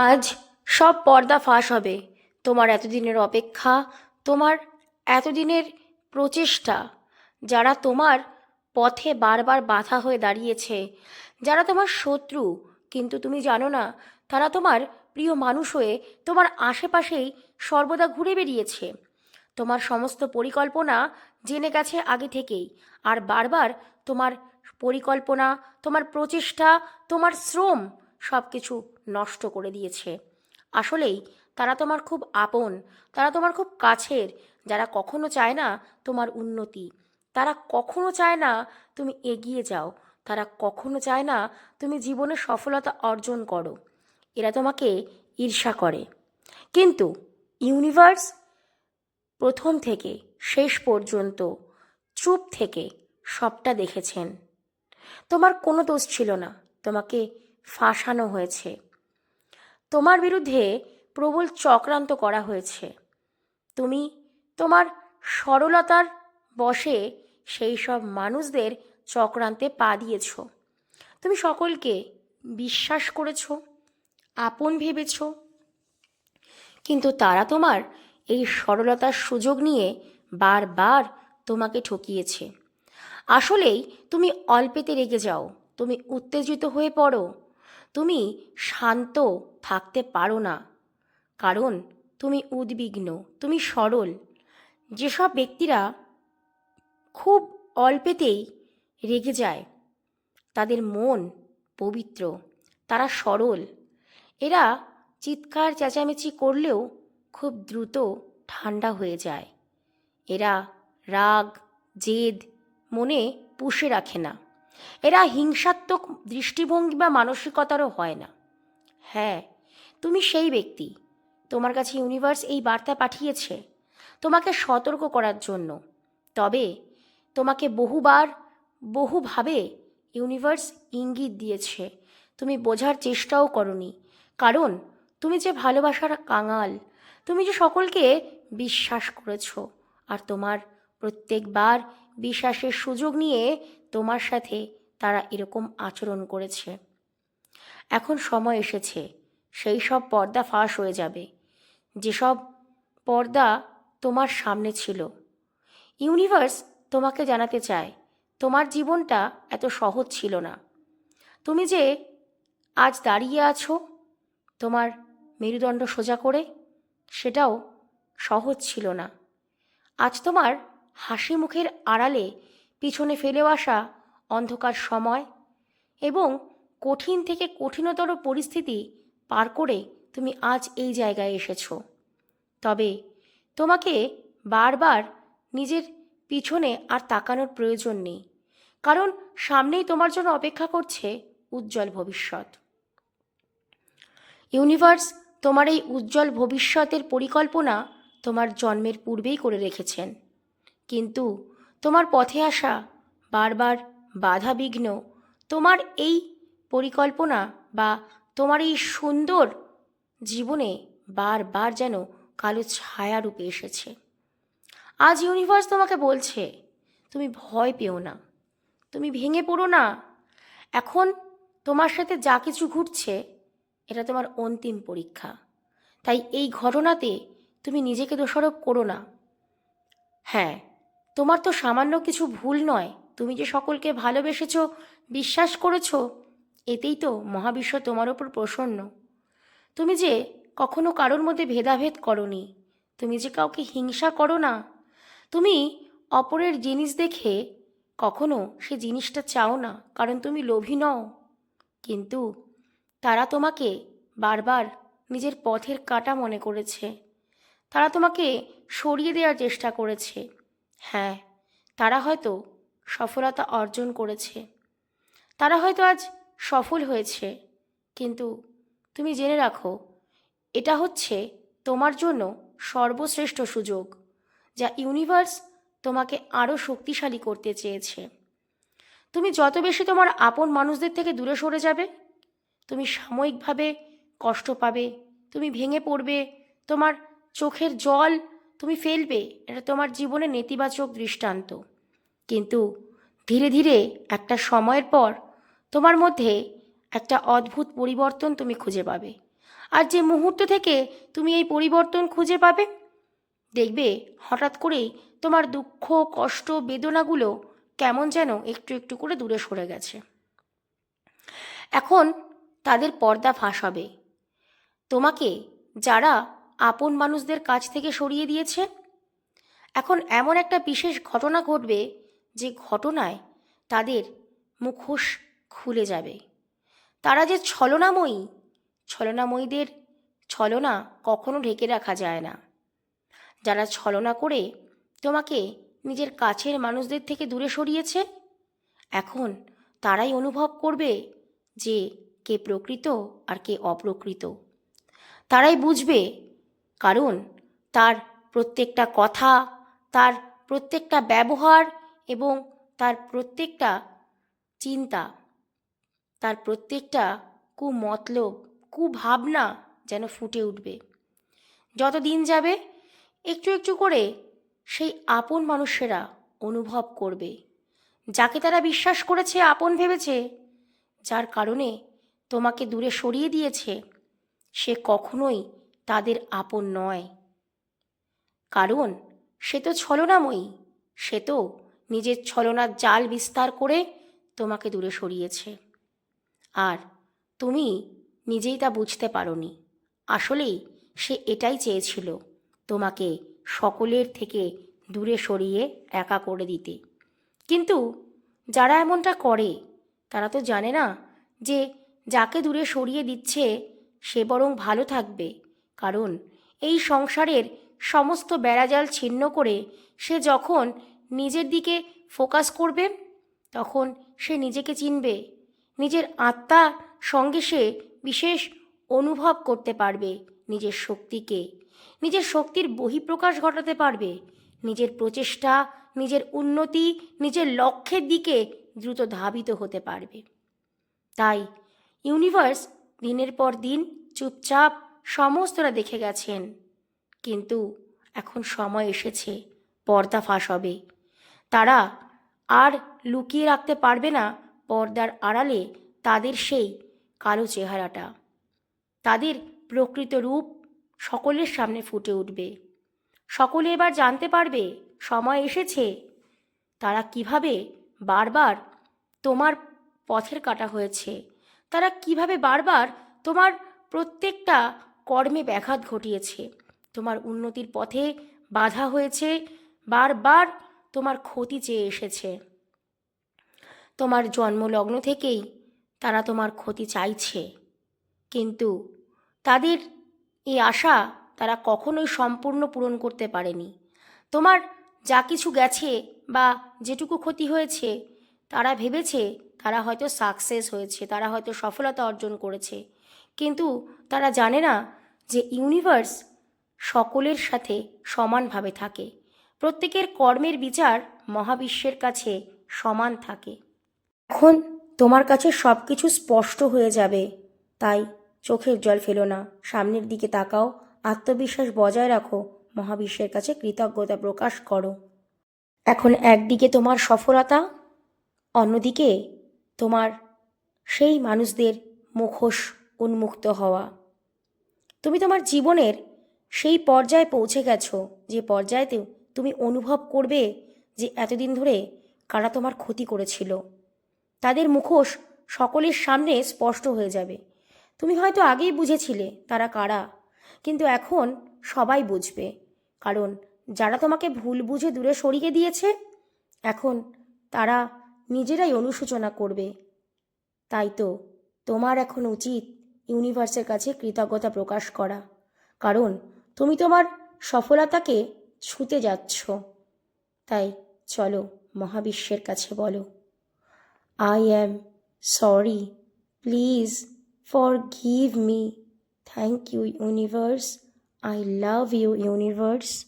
আজ সব পর্দা ফাঁস হবে। তোমার এতদিনের অপেক্ষা, তোমার এতদিনের প্রচেষ্টা, যারা তোমার পথে বারবার বাধা হয়ে দাঁড়িয়েছে, যারা তোমার শত্রু, কিন্তু তুমি জানো না, তারা তোমার প্রিয় মানুষ হয়ে তোমার আশেপাশেই সর্বদা ঘুরে বেরিয়েছে তোমার সমস্ত পরিকল্পনা জেনে গেছে আগে থেকেই, আর বারবার তোমার পরিকল্পনা, তোমার প্রচেষ্টা, তোমার শ্রম সব কিছু নষ্ট করে দিয়েছে। আসলেই তারা তোমার খুব আপন, তারা তোমার খুব কাছের, যারা কখনো চায় না তোমার উন্নতি। তারা কখনো চায় না তুমি এগিয়ে যাও। তারা কখনো চায় না তুমি জীবনে সফলতা অর্জন করো। এরা তোমাকে ঈর্ষা করে। কিন্তু ইউনিভার্স প্রথম থেকে শেষ পর্যন্ত চুপ থেকে সবটা দেখেছেন। তোমার কোনো দোষ ছিল না। তোমাকে ফাঁসানো হয়েছে। তোমার বিরুদ্ধে প্রবল চক্রান্ত করা হয়েছে। তুমি তোমার সরলতার বশে সেই সব মানুষদের চক্রান্তে পা দিয়েছ। তুমি সকলকে বিশ্বাস করেছ, আপন ভেবেছ। কিন্তু তারা তোমার এই সরলতার সুযোগ নিয়ে বারবার তোমাকে ঠকিয়েছে। আসলেই তুমি অল্পেতে রেগে যাও, তুমি উত্তেজিত হয়ে পড়ো। তুমি শান্ত থাকতে পারো না। কারণ তুমি উদ্বিগ্ন, তুমি সরল। যেসব ব্যক্তিরা খুব অল্পেতেই রেগে যায়, তাদের মন পবিত্র, তারা সরল। এরা চিৎকার, চেঁচামেচি করলেও খুব দ্রুত ঠান্ডা হয়ে যায়। এরা রাগ, জেদ, মনে পুষে রাখে না। এরা হিংসাত্মক দৃষ্টিভঙ্গি বা মানসিকতারও হয় না। হ্যাঁ তুমি সেই ব্যক্তি। তোমার কাছে ইউনিভার্স এই বার্তা পাঠিয়েছে। তোমাকে সতর্ক করার জন্য। তবে তোমাকে বহুবার, বহুভাবে ইউনিভার্স ইঙ্গিত দিয়েছে। তুমি বোঝার চেষ্টাও করনি। কারণ তুমি যে ভালোবাসার কাঙাল, তুমি যে সকলকে বিশ্বাস করেছ। আর তোমার প্রত্যেকবার বিশ্বাসের সুযোগ নিয়ে তোমার সাথে তারা এরকম আচরণ করেছে। এখন সময় এসেছে, সেই সব পর্দা ফাঁস হয়ে যাবে। যেসব পর্দা তোমার সামনে ছিল। ইউনিভার্স তোমাকে জানাতে চায়, তোমার জীবনটা এত সহজ ছিল না। তুমি যে আজ দাঁড়িয়ে আছো, তোমার মেরুদণ্ড সোজা করে, সেটাও সহজ ছিল না। আজ তোমার হাসি মুখের আড়ালে পিছনে ফেলে আসা অন্ধকার সময় এবং কঠিন থেকে কঠিনতর পরিস্থিতি পার করে তুমি আজ এই জায়গায় এসেছ। তবে তোমাকে বারবার নিজের পিছনে আর তাকানোর প্রয়োজন নেই, কারণ সামনেই তোমার জন্য অপেক্ষা করছে উজ্জ্বল ভবিষ্যৎ। ইউনিভার্স, তোমার এই উজ্জ্বল ভবিষ্যতের পরিকল্পনা তোমার জন্মের পূর্বেই করে রেখেছেন। কিন্তু তোমার পথে আসা বারবার বাধা বিঘ্ন তোমার এই পরিকল্পনা বা তোমার এই সুন্দর জীবনে বারবার যেন কালো ছায়া রূপে এসেছে। আজ ইউনিভার্স তোমাকে বলছে, তুমি ভয় পেও না, তুমি ভেঙে পড়ো না। এখন তোমার সাথে যা কিছু ঘটছে, এটা তোমার অন্তিম পরীক্ষা। তাই এই ঘটনাতে তুমি নিজেকে দোষারোপ করো না। হ্যাঁ তোমার তো সামান্য কিছু ভুল নয়। তুমি যে সকলকে ভালোবেসেছ, বিশ্বাস করেছ, এতেই তো মহাবিশ্ব তোমার ওপর প্রসন্ন। তুমি যে কখনো কারোর মধ্যে ভেদাভেদ করনি, তুমি যে কাউকে হিংসা করো না, তুমি অপরের জিনিস দেখে কখনো সে জিনিসটা চাও না, কারণ তুমি লোভী নও। কিন্তু তারা তোমাকে বারবার নিজের পথের কাটা মনে করেছে। তারা তোমাকে সরিয়ে দেওয়ার চেষ্টা করেছে। হ্যাঁ তারা হয়তো সফলতা অর্জন করেছে। তারা হয়তো আজ সফল হয়েছে। কিন্তু তুমি জেনে রাখো, এটা হচ্ছে তোমার জন্য সর্বশ্রেষ্ঠ সুযোগ, যা ইউনিভার্স তোমাকে আরও শক্তিশালী করতে চেয়েছে। তুমি যত বেশি তোমার আপন মানুষদের থেকে দূরে সরে যাবে, তুমি সাময়িকভাবে কষ্ট পাবে, তুমি ভেঙে পড়বে, তোমার চোখের জল তুমি ফেলবে, এটা তোমার জীবনে নেতিবাচক দৃষ্টান্ত। কিন্তু ধীরে ধীরে একটা সময়ের পর তোমার মধ্যে একটা অদ্ভুত পরিবর্তন তুমি খুঁজে পাবে। আর যে মুহূর্ত থেকে তুমি এই পরিবর্তন খুঁজে পাবে, দেখবে হঠাৎ করেই তোমার দুঃখ, কষ্ট, বেদনাগুলো কেমন যেন একটু একটু করে দূরে সরে গেছে। এখন তাদের পর্দা ফাঁস হবে। তোমাকে যারা আপন মানুষদের কাছ থেকে সরিয়ে দিয়েছে? এখন এমন একটা বিশেষ ঘটনা ঘটবে যে ঘটনায় তাদের মুখোশ খুলে যাবে। তারা যে ছলনাময়ী, ছলনাময়ীদের ছলনা কখনো ঢেকে রাখা যায় না। যারা ছলনা করে তোমাকে নিজের কাছের মানুষদের থেকে দূরে সরিয়েছে, এখন তারাই অনুভব করবে যে কে প্রকৃত আর কে অপ্রকৃত। তারাই বুঝবে কারণ তার প্রত্যেকটা কথা, তার প্রত্যেকটা ব্যবহার এবং তার প্রত্যেকটা চিন্তা, তার প্রত্যেকটা কুমতলব, কুভাবনা যেন ফুটে উঠবে। যত দিন যাবে, একটু একটু করে সেই আপন মানুষেরা অনুভব করবে। যাকে তারা বিশ্বাস করেছে, আপন ভেবেছে, যার কারণে তোমাকে দূরে সরিয়ে দিয়েছে, সে কখনোই তাদের আপন নয়। কারণ সে তো ছলনাময়ী, সে তো নিজের ছলনার জাল বিস্তার করে তোমাকে দূরে সরিয়েছে। আর তুমি নিজেই তা বুঝতে পারোনি। আসলেই সে এটাই চেয়েছিল তোমাকে সকলের থেকে দূরে সরিয়ে একা করে দিতে। কিন্তু যারা এমনটা করে, তারা তো জানে না যে যাকে দূরে সরিয়ে দিচ্ছে, সে বরং ভালো থাকবে। কারণ এই সংসারের সমস্ত বেড়াজাল ছিন্ন করে সে যখন নিজের দিকে ফোকাস করবে, তখন সে নিজেকে চিনবে। নিজের আত্মা সঙ্গে সে বিশেষ অনুভব করতে পারবে নিজের শক্তিকে। নিজের শক্তির বহিঃপ্রকাশ ঘটাতে পারবে। নিজের প্রচেষ্টা, নিজের উন্নতি, নিজের লক্ষ্যের দিকে দ্রুত ধাবিত হতে পারবে। তাই ইউনিভার্স দিনের পর দিন চুপচাপ সমস্তরা দেখে গেছেন। কিন্তু এখন সময় এসেছে, পর্দা ফাঁস হবে। তারা আর লুকিয়ে রাখতে পারবে না পর্দার আড়ালে তাদের সেই কালো চেহারাটা। তাদের প্রকৃত রূপ সকলের সামনে ফুটে উঠবে। সকলে এবার জানতে পারবে, সময় এসেছে। তারা কীভাবে বারবার তোমার পথের কাটা হয়েছে? তারা কীভাবে বারবার তোমার প্রত্যেকটা কর্মে ব্যাঘাত ঘটিয়েছে। তোমার উন্নতির পথে বাধা হয়েছে, বারবার তোমার ক্ষতি চেয়ে এসেছে। তোমার জন্মলগ্ন থেকেই তারা তোমার ক্ষতি চাইছে। কিন্তু তাদের এই আশা তারা কখনোই সম্পূর্ণ পূরণ করতে পারেনি। তোমার যা কিছু গেছে বা যেটুকু ক্ষতি হয়েছে, তারা ভেবেছে তারা হয়তো সাকসেস হয়েছে, তারা হয়তো সফলতা অর্জন করেছে। কিন্তু তারা জানে না যে ইউনিভার্স সকলের সাথে সমানভাবে থাকে। প্রত্যেকের কর্মের বিচার মহাবিশ্বের কাছে সমান থাকে। এখন তোমার কাছে সব কিছু স্পষ্ট হয়ে যাবে, তাই চোখের জল ফেলো না। সামনের দিকে তাকাও, আত্মবিশ্বাস বজায় রাখো, মহাবিশ্বের কাছে কৃতজ্ঞতা প্রকাশ করো। এখন একদিকে তোমার সফলতা, অন্যদিকে তোমার সেই মানুষদের মুখোশ উন্মুক্ত হওয়া। তুমি তোমার জীবনের সেই পর্যায়ে পৌঁছে গেছো, যে পর্যায়েতেও তুমি অনুভব করবে যে এতদিন ধরে কারা তোমার ক্ষতি করেছিল। তাদের মুখোশ সকলের সামনে স্পষ্ট হয়ে যাবে। তুমি হয়তো আগেই বুঝেছিলে তারা কারা, কিন্তু এখন সবাই বুঝবে। কারণ যারা তোমাকে ভুল বুঝে দূরে সরিয়ে দিয়েছে, এখন তারা নিজেরাই অনুশোচনা করবে। তাই তো তোমার এখন উচিত ইউনিভার্সের কাছে কৃতজ্ঞতা প্রকাশ করা। কারণ, তুমি তোমার সফলতাকে ছুতে যাচ্ছ। তাই চলো মহাবিশ্বের কাছে বলো। I am sorry please forgive me thank you universe I love you universe